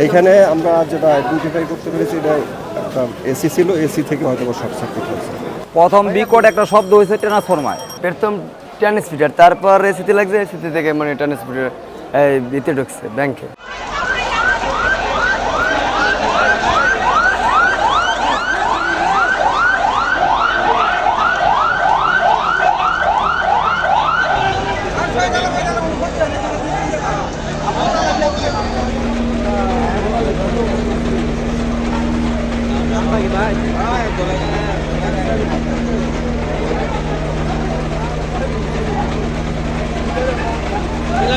এইখানে আমরা যেটা আইডেন্টিফাই করতে পেরেছি, এটা একটা এসি ছিল এসি থেকে হয়তো শর্ট সার্কিট হয়েছে। প্রথম বিকট একটা শব্দ হয়েছে ট্রান্সফরমার প্রথম ট্রান্সমিটার তারপর এসিতে লাগছে এসিতে থেকে মানে ট্রান্সমিটার ভিতরে ঢুকছে ব্যাংকে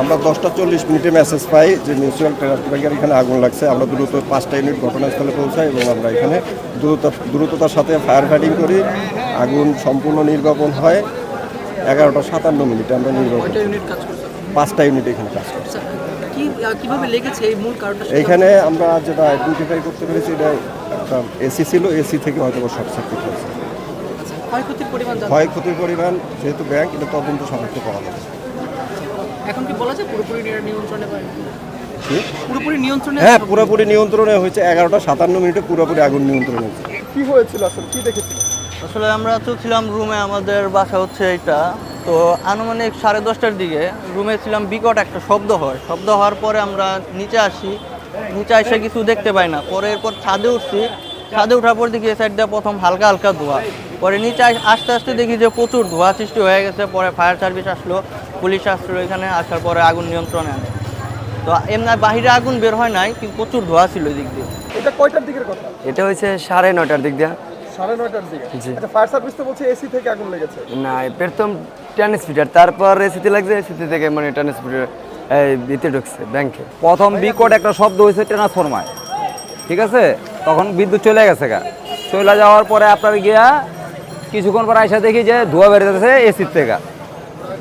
আমরা দশটা চল্লিশ মিনিটে মেসেজ পাই যে মিউচুয়াল ব্যাংকের এখানে আগুন লাগছে। আমরা দ্রুত পাঁচটা ইউনিট ঘটনাস্থলে পৌঁছাই এবং আমরা এখানে দ্রুত দ্রুততার সাথে ফায়ার ফাইটিং করি। আগুন সম্পূর্ণ নির্বাপন হয়। এগারোটা সাতান্ন মিনিটে আমরা নির্বাপন ইউনিট পাঁচটা ইউনিট এখানে কাজ করছি। আচ্ছা, এইখানে আমরা যেটা আইডেন্টিফাই করতে পেরেছি এটা একটা এসি ছিল। এসি থেকে হয়তো শর্ট সার্কিট হয়েছে। ক্ষয়ক্ষতির পরিমাণ ক্ষয়ক্ষতির পরিমাণ যেহেতু ব্যাংক এটা তদন্ত সাপেক্ষে করা হবে এখন কি বলা যায় পুরোপুরি নিয়ন্ত্রণে পুরোপুরি নিয়ন্ত্রণে হ্যাঁ পুরোপুরি নিয়ন্ত্রণে হয়েছে। এগারোটা সাতান্ন মিনিটে পুরোপুরি আগুন নিয়ন্ত্রণে হয়েছে। আসলে? আমরা তো ছিলাম রুমে আমাদের বাসা হচ্ছে এটা তো আনুমানিক সাড়ে দশটার দিকে রুমে ছিলাম বিকট একটা শব্দ হয়। শব্দ হওয়ার পরে আমরা নিচে আসি। নিচে এসে কিছু দেখতে পাই না। পরে এরপর ছাদে উঠছি। ছাদে ওঠার পর দেখি এই সাইড দিয়ে প্রথম হালকা হালকা ধোয়া। পরে নিচে আস- আস্তে আস্তে দেখি যে প্রচুর ধোয়া সৃষ্টি হয়ে গেছে পরে ফায়ার সার্ভিস আসলো পুলিশ আসলো এখানে আসার পরে আগুন নিয়ন্ত্রণে আনে। তো এমনি বাহিরে আগুন বের হয় নাই কিন্তু প্রচুর ধোয়া ছিল দিক দিয়ে। এটা কয়টার দিকের কথা? এটা হয়েছে সাড়ে নয়টার দিক দিয়ে। সাড়ে দিকে? আচ্ছা ফায়ার সার্ভিস তো বলছে এসি থেকে আগুন লেগেছে। না প্রথম ট্রান্সমিটার তারপর এসিতে লাগছে এসিতে থেকে মানে ট্রান্সমিটার ঢুকছে ব্যাংকে প্রথম বিকট একটা শব্দ হয়েছে ট্রান্সফরমার ঠিক আছে? তখন বিদ্যুৎ চলে গেছে গা। চলে যাওয়ার পরে আপনার গিয়া কিছুক্ষণ পর আইসা দেখি যে ধোয়া বেরোতেছে এসির থেকে।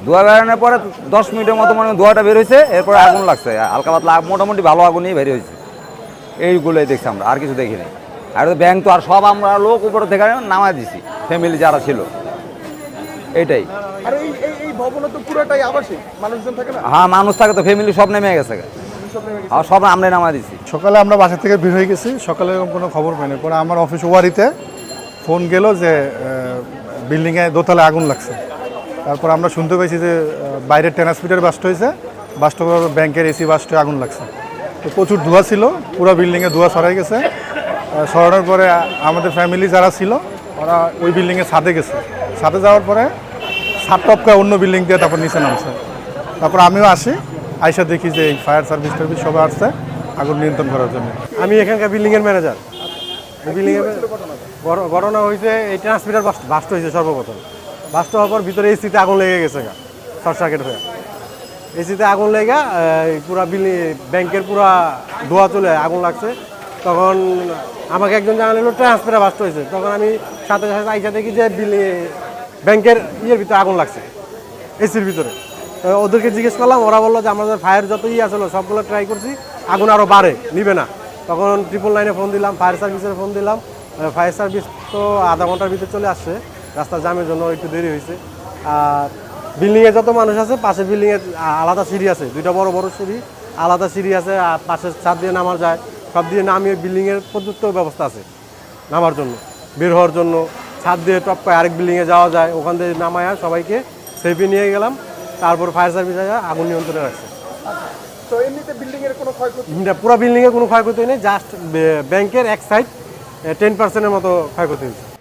ধোয়া বেরোনোর পরে দশ মিনিটের মতো মানে ধোয়াটা বের হয়েছে এরপরে আগুন লাগছে। হালকা পাতলা মোটামুটি ভালো আগুনই বের হয়েছে এইগুলোই দেখছি আমরা আর কিছু দেখিনি আর ব্যাংক তো আর সব আমরা লোক উপরে থেকে নামায় দিছি ফ্যামিলি যারা ছিল। এটাই আর এই এই এই ভবনে তো পুরোটাই আবাসিক মানুষজন থাকে না? হ্যাঁ মানুষ থাকে তো ফ্যামিলি সব নেমে গেছে। আর সব আমরা নামা দিছি। সকালে আমরা বাসা থেকে বের হয়ে গেছি সকালে এরকম কোনো খবর পাইনি। পরে আমার অফিস ওয়ারিতে ফোন গেল যে বিল্ডিংয়ে দোতলায় আগুন লাগছে। তারপর আমরা শুনতে পেয়েছি যে বাইরের বাইরে ট্রান্সমিটার বাস্ট হয়েছে বাস্ট হওয়ার ব্যাংকের এসি বাস্টে আগুন লাগছে। তো প্রচুর ধোঁয়া ছিল পুরো বিল্ডিংয়ে ধোঁয়া ছড়াই গেছে। সরানোর পরে আমাদের ফ্যামিলি যারা ছিল ওরা ওই বিল্ডিংয়ে ছাদে গেছে। ছাদে যাওয়ার পরে ছাদ টপকা অন্য বিল্ডিং দিয়ে তারপর নিচে নামছে। তারপর আমিও আসি আইসা দেখি যে এই ফায়ার সার্ভিস টার্ভিস সবাই আসছে আগুন নিয়ন্ত্রণ করার জন্য। আমি এখানকার বিল্ডিংয়ের ম্যানেজার। বিল্ডিংয়ের ঘটনা হয়েছে এই ট্রান্সমিটার বাস্ট হয়েছে সর্বপ্রথম। বাস্ট হওয়ার পর ভিতরে এসিতে আগুন লেগে গেছে গা, শর্ট সার্কিট হয়ে। এসিতে আগুন লেগে পুরা বিল্ডিং, ব্যাংকের পুরা ধোয়া চলে, আগুন লাগছে। তখন আমাকে একজন জানালো ট্রান্সমিটার বাস্ট হয়েছে তখন আমি সাথে সাথে আইসা দেখি যে বিল্ডিং ব্যাংকের ইয়ের ভিতরে আগুন লাগছে এসির ভিতরে। ওদেরকে জিজ্ঞেস করলাম, ওরা বলল যে, আমাদের ফায়ার যত ইয়ে আসলো সবগুলো ট্রাই করছি, আগুন আরও বাড়ে, নিবে না। তখন ট্রিপল লাইনে ফোন দিলাম ফায়ার সার্ভিসের ফোন দিলাম। ফায়ার সার্ভিস তো আধা ঘণ্টার ভিতরে চলে আসছে। রাস্তা জামের জন্য একটু দেরি হয়েছে। আর বিল্ডিংয়ে যত মানুষ আছে পাশে বিল্ডিংয়ে আলাদা সিঁড়ি আছে। দুইটা বড় বড় সিঁড়ি আলাদা সিঁড়ি আছে আর পাশে ছাদ দিয়ে নামার যায়। সব দিয়ে নামিয়ে বিল্ডিংয়ের পর্যন্ত ব্যবস্থা আছে নামার জন্য। বের হওয়ার জন্য। ছাদ দিয়ে টপ করে আরেক বিল্ডিংয়ে যাওয়া যায়। ওখান থেকে নামায়া সবাইকে সেফে নিয়ে গেলাম। তারপর ফায়ার সার্ভিস আগুন নিয়ন্ত্রণে রাখছে। তো এমনিতে বিল্ডিং কোনো ক্ষয়ক্ষতি? পুরো বিল্ডিংয়ে কোনো ক্ষয়ক্ষতি নেই। জাস্ট ব্যাংকের এক সাইড টেন পার্সেন্টের মতো ক্ষয়ক্ষতি হয়েছে।